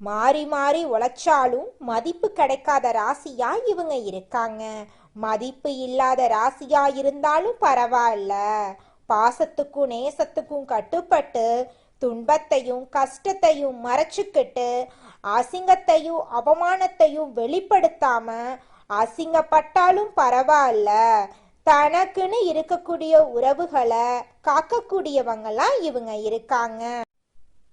மாறி மாறி உழைச்சாலும் மதிப்பு கிடைக்காத ராசியா இவங்க இருக்காங்க. மதிப்பு இல்லாத ராசியா இருந்தாலும் பரவாயில்ல. பாசத்துக்கும் நேசத்துக்கும் கட்டுப்பட்டு துன்பத்தையும் கஷ்டத்தையும் மறைச்சுக்கிட்டு அசிங்கத்தையும் அவமானத்தையும் வெளிப்படுத்தாம அசிங்கப்பட்டாலும் பரவாயில்ல. தனக்குன்னு இருக்கக்கூடிய உறவுகளை காக்கக்கூடியவங்களாம் இவங்க இருக்காங்க.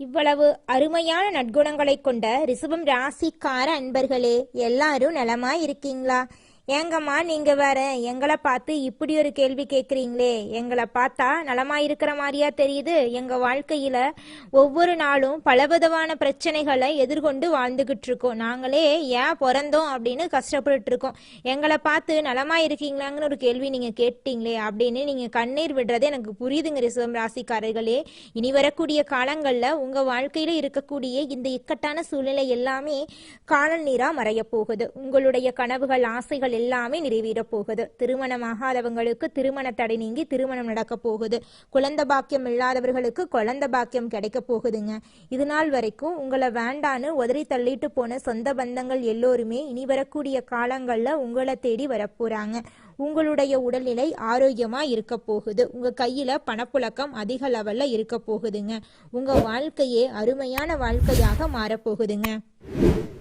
இவ்வளவு அருமையான நற்குணங்களை கொண்ட ரிசபம் ராசிக்கார அன்பர்களே எல்லாரும் நலமா இருக்கீங்களா ஏங்கம்மா நீங்க வேற எங்களை பார்த்து இப்படி ஒரு கேள்வி கேட்குறீங்களே. எங்களை பார்த்தா நலமா இருக்கிற மாதிரியா தெரியுது. எங்க வாழ்க்கையில ஒவ்வொரு நாளும் பலவிதமான பிரச்சனைகளை எதிர்கொண்டு வாழ்ந்துகிட்டு இருக்கோம் நாங்களே ஏன் பிறந்தோம் அப்படின்னு கஷ்டப்பட்டு இருக்கோம் எங்களை பார்த்து நலமா இருக்கீங்களாங்கன்னு ஒரு கேள்வி நீங்க கேட்டீங்களே அப்படின்னு நீங்க கண்ணீர் விடுறது எனக்கு புரியுதுங்க ரிசவம் ராசிக்காரர்களே. இனி வரக்கூடிய காலங்கள்ல உங்க வாழ்க்கையில இருக்கக்கூடிய இந்த இக்கட்டான சூழ்நிலை எல்லாமே காணல் நீரா மறைய போகுது. உங்களுடைய கனவுகள் ஆசைகள் எல்லாமே நிறைவேறப் போகுது. திருமணமாகாதவங்களுக்கு திருமண தடை நீங்கி திருமணம் நடக்க போகுது. குழந்த பாக்கியம் இல்லாதவர்களுக்கு குழந்த பாக்கியம் கிடைக்க போகுதுங்க. இது நாள் வரைக்கும் உங்களை வேண்டான்னு உதறி தள்ளிட்டு போன சொந்த பந்தங்கள் எல்லோருமே இனி வரக்கூடிய காலங்களில் உங்களை தேடி வரப்போறாங்க உங்களுடைய உடல்நிலை ஆரோக்கியமா இருக்க போகுது. உங்க கையில பணப்புழக்கம் அதிக லெவல்ல இருக்க போகுதுங்க. உங்க வாழ்க்கையே அருமையான வாழ்க்கையாக மாறப்போகுதுங்க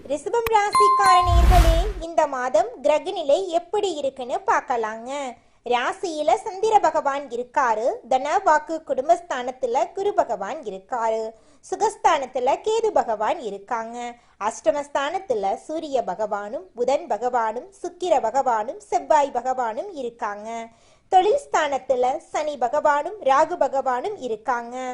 ரிஷபம் ராசிக்காரனர்களே இந்த மாதம் கிரக நிலை எப்படி இருக்குன்னு பார்க்கலாங்க. ராசியில சந்திர பகவான் இருக்காரு. தன வாக்கு குடும்பஸ்தானத்துல குரு பகவான் இருக்காரு. சுகஸ்தானத்துல கேது பகவான் இருக்காங்க. அஷ்டமஸ்தானத்துல சூரிய பகவானும் புதன் பகவானும் சுக்கிர பகவானும் செவ்வாய் பகவானும் இருக்காங்க. தொழில் ஸ்தானத்துல சனி பகவானும் ராகு பகவானும் இருக்காங்க.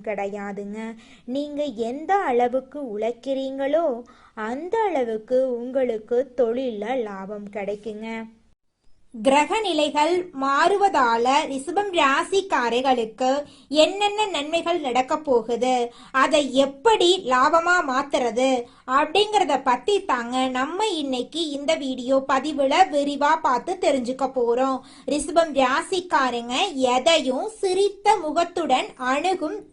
கிடையாதுங்க. நீங்க எந்த அளவுக்கு உழைக்கிறீங்களோ அந்த அளவுக்கு உங்களுக்கு தொழில லாபம் கிடைக்குங்க. கிரக நிலைகள் மாறுவதால ரிசபம் ராசிக்காரர்களுக்கு என்னென்ன நன்மைகள் நடக்க போகுது அதை எப்படி லாபமா மாத்துறது அப்படிங்கறத பத்தி தாங்க நம்ம இன்னைக்கு இந்த வீடியோ பதிவுல விரிவா பார்த்து தெரிஞ்சுக்க போறோம். ரிசபம் ராசிக்காரங்க எதையும் சிரித்த முகத்துடன் அணுகும்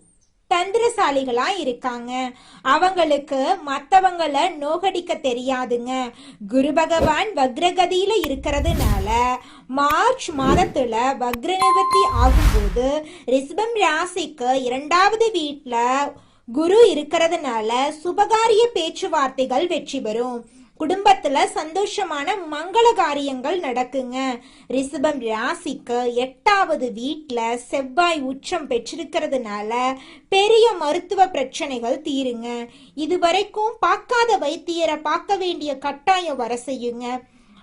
தந்திரசாலிகளா இருக்காங்க. அவங்களுக்கு மத்தவங்கள நோகடிக்க தெரியாதுங்க. குரு பகவான் வக்ரகதியில இருக்கிறதுனால மார்ச் மாதத்துல வக்ர நிவர்த்தி ஆகும்போது ரிஷபம் ராசிக்கு இரண்டாவது வீட்டில் குரு இருக்கிறதுனால சுபகாரிய பேச்சுவார்த்தைகள் வெற்றி பெறும். குடும்பத்துல சந்தோஷமான மங்கள காரியங்கள் நடக்குங்க. ரிஷபம் ராசிக்கு எட்டாவது வீட்டில் செவ்வாய் உச்சம் பெற்றிருக்கிறதுனால பெரிய மருத்துவ பிரச்சனைகள் தீருங்க. இதுவரைக்கும் பார்க்காத வைத்தியரை பார்க்க வேண்டிய கட்டாயம் வர செய்யுங்க.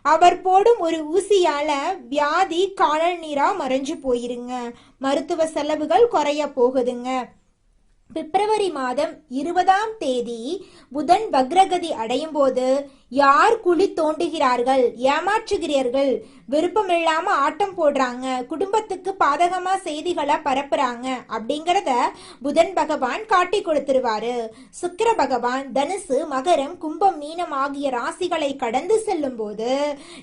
அவர் போடும் ஒரு ஊசியால வியாதி காணல் நீரா மறைஞ்சு போயிருங்க. மருத்துவ செலவுகள் குறைய போகுதுங்க. பிப்ரவரி மாதம் இருபதாம் தேதி புதன் வக்ரகதி அடையும் போது யார் குழி தோண்டுகிறார்கள்? ஏமாற்றுகிறீர்கள். விருப்பமில்லாம ஆட்டம் போடுறாங்க. குடும்பத்துக்கு பாதகமா செய்திகளை பரப்புறாங்க. அப்படிங்கறத புதன் பகவான் காட்டி கொடுத்துருவாரு. சுக்கிர பகவான் தனுசு மகரம் கும்பம் மீனம் ஆகிய ராசிகளை கடந்து செல்லும் போது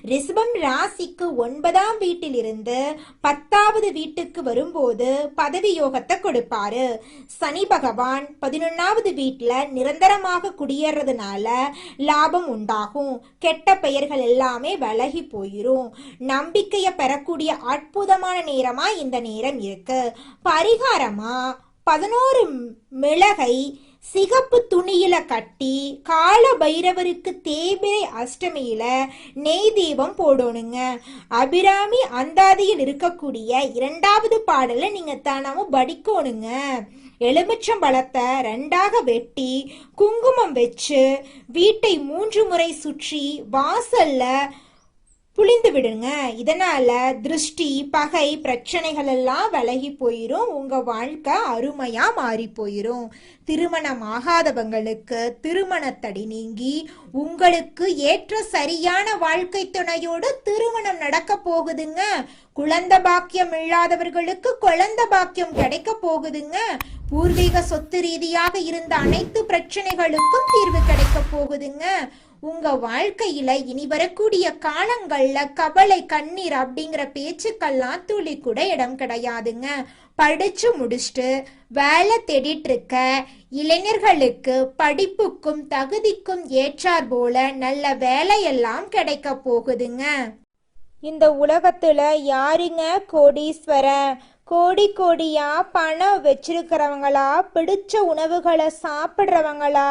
ரிஷபம் ராசிக்கு ஒன்பதாம் வீட்டிலிருந்து பத்தாவது வீட்டுக்கு வரும்போது பதவி யோகத்தை கொடுப்பாரு. சனி பகவான் பதினொன்னாவது வீட்டுல நிரந்தரமாக குடியேறதுனால லாபம் உண்டாகும் கெட்ட பெயர்கள் எல்லாமே விலகி போயிரும். நம்பிக்கையை பெறக்கூடிய அற்புதமான நேரமா இந்த நேரம் இருக்கு. பரிகாரமா? பதினோரு மிளகை சிகப்பு துணியில கட்டி கால பைரவருக்கு தேய்பிரை அஷ்டமியில நெய் தீபம் போடணுங்க. அபிராமி அந்தாதியில் இருக்கக்கூடிய இரண்டாவது பாடலை நீங்க தானாவும் படிக்கணுங்க. எலுமிச்சம் பழத்தை ரெண்டாக வெட்டி குங்குமம் வச்சு வீட்டை மூன்று முறை சுற்றி வாசல்ல புளிந்து விடுங்க. இதனால திருஷ்டி பகை பிரச்சனைகள் எல்லாம் விலகி போயிரும். உங்க வாழ்க்கை அருமையா மாறி போயிரும். திருமணம் ஆகாதவங்களுக்கு திருமணத்தடி நீங்கி உங்களுக்கு ஏற்ற சரியான வாழ்க்கை துணையோடு திருமணம் நடக்க போகுதுங்க. குழந்த பாக்கியம் இல்லாதவர்களுக்கு குழந்த பாக்கியம் கிடைக்க போகுதுங்க. பூர்வீக சொத்து ரீதியாக இருந்த அனைத்து பிரச்சனைகளுக்கும் தீர்வு கிடைக்க போகுதுங்க. உங்க வாழ்க்கையில இனி வரக்கூடிய காலங்கள்ல கவலை கண்ணீர் அப்படிங்கிற பேச்சுக்கெல்லாம் துளி கூட இடம் கிடையாதுங்க. படிச்சு முடிச்சுட்டு வேலை தேடிட்டு இருக்க இளைஞர்களுக்கு படிப்புக்கும் தகுதிக்கும் ஏற்றார் போல நல்ல வேலையெல்லாம் கிடைக்க போகுதுங்க. இந்த உலகத்துல யாருங்க கோடீஸ்வரன் கோடி கோடியா பணம் வச்சிருக்கிறவங்களா? பிடிச்ச உணவுகளை சாப்பிட்றவங்களா?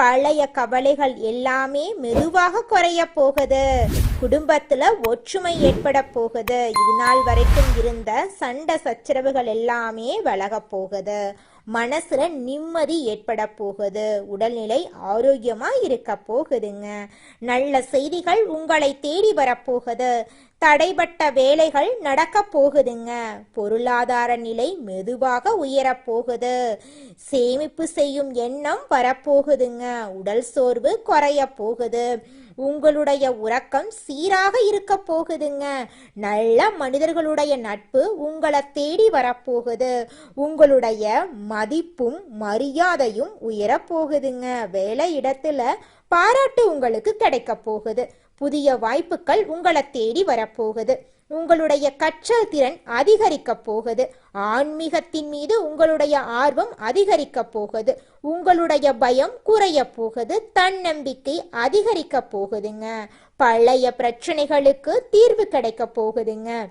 பழைய கவலைகள் எல்லாமே மெதுவாக குறைய போகுது. குடும்பத்துல ஒற்றுமை ஏற்பட போகுது. இது நாள் வரைக்கும் இருந்த சண்டை சச்சரவுகள் எல்லாமே விலக போகுது. மனசுல நிம்மதி ஏற்பட போகுது. உடல்நிலை ஆரோக்கியமா இருக்க போகுதுங்க. நல்ல செய்திகள் உங்களை தேடி வரப்போகுது தடைபட்ட வேலைகள் நடக்க போகுதுங்க. பொருளாதார நிலை மெதுவாக உயரப் போகுது. சேமிப்பு செய்யும் எண்ணம் வரப்போகுதுங்க உடல் சோர்வு குறைய போகுது. உங்களுடைய உறக்கம் சீராக இருக்க போகுதுங்க. நல்ல மனிதர்களுடைய நட்பு உங்களை தேடி வரப்போகுது. உங்களுடைய மதிப்பும் மரியாதையும் உயரப்போகுதுங்க வேலை இடத்துல பாராட்டு உங்களுக்கு கிடைக்க போகுது. புதிய வாய்ப்புகள் உங்களை தேடி வரப்போகுது உங்களுடைய கற்றல் திறன் அதிகரிக்க போகுது. ஆன்மீகத்தின் மீது உங்களுடைய ஆர்வம் அதிகரிக்க போகுது. உங்களுடைய பயம் குறைய போகுது. தன்னம்பிக்கை அதிகரிக்க போகுதுங்க. பழைய பிரச்சனைகளுக்கு தீர்வு கிடைக்க போகுதுங்க.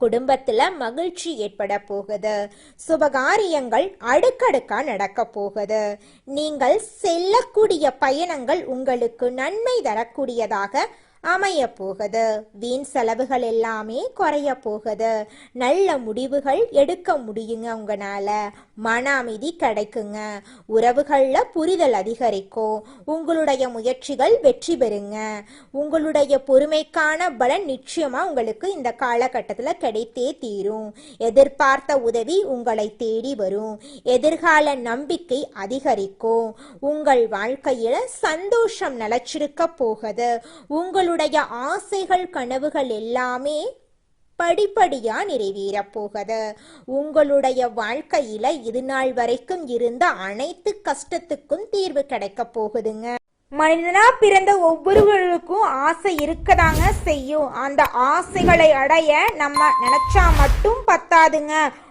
குடும்பத்துல மகிழ்ச்சி ஏற்பட போகுது. சுபகாரியங்கள் அடுக்கடுக்கா நடக்க போகுது. நீங்கள் செல்லக்கூடிய பயணங்கள் உங்களுக்கு நன்மை தரக்கூடியதாக அமைய போகுது வீண் செலவுகள் எல்லாமே குறைய போகுது நல்ல முடிவுகள் எடுக்க முடியுங்க உங்களால. மன அமைதி கிடைக்குங்க. உறவுகள்ல புரிதல் அதிகரிக்கும். உங்களுடைய முயற்சிகள் வெற்றி பெறுங்க. உங்களுடைய பொறுமைக்கான பலன் நிச்சயமா உங்களுக்கு இந்த காலகட்டத்தில் கிடைத்தே தீரும். எதிர்பார்த்த உதவி உங்களை தேடி வரும். எதிர்கால நம்பிக்கை அதிகரிக்கும். உங்கள் வாழ்க்கையில சந்தோஷம் நிலச்சிருக்க போகுது. உங்களுடைய ஆசைகள் கனவுகள் எல்லாமே படிப்படியா நிறைவேறப் போகுது. உங்களுடைய வாழ்க்கையில இது நாள் வரைக்கும் இருந்த அனைத்து கஷ்டத்துக்கும் தீர்வு கிடைக்க போகுதுங்க. மனிதனா பிறந்த ஒவ்வொருவருக்கும் ஆசை இருக்கதாங்க செய்யும். அந்த ஆசைகளை அடைய நம்ம நினைச்சா மட்டும் பத்தாதுங்க.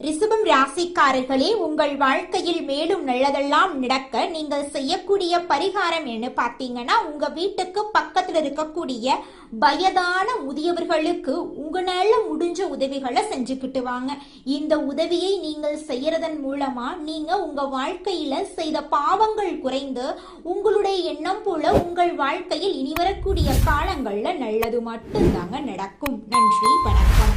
ரிசபம் ராசிக்காரர்களே உங்கள் வாழ்க்கையில் மேலும் நல்லதெல்லாம் நடக்க நீங்கள் செய்யக்கூடிய பரிகாரம் என்ன பார்த்தீங்கன்னா உங்க வீட்டுக்கு பக்கத்துல இருக்கக்கூடிய வயதான முதியவர்களுக்கு உங்களால முடிஞ்ச உதவிகளை செஞ்சுக்கிட்டு வாங்க. இந்த உதவியை நீங்கள் செய்யறதன் மூலமா நீங்க உங்க வாழ்க்கையில செய்த பாவங்கள் குறைந்து உங்களுடைய எண்ணம் போல உங்கள் வாழ்க்கையில் இனி வரக்கூடிய காலங்கள்ல நல்லது மட்டும்தாங்க நடக்கும். நன்றி வணக்கம்.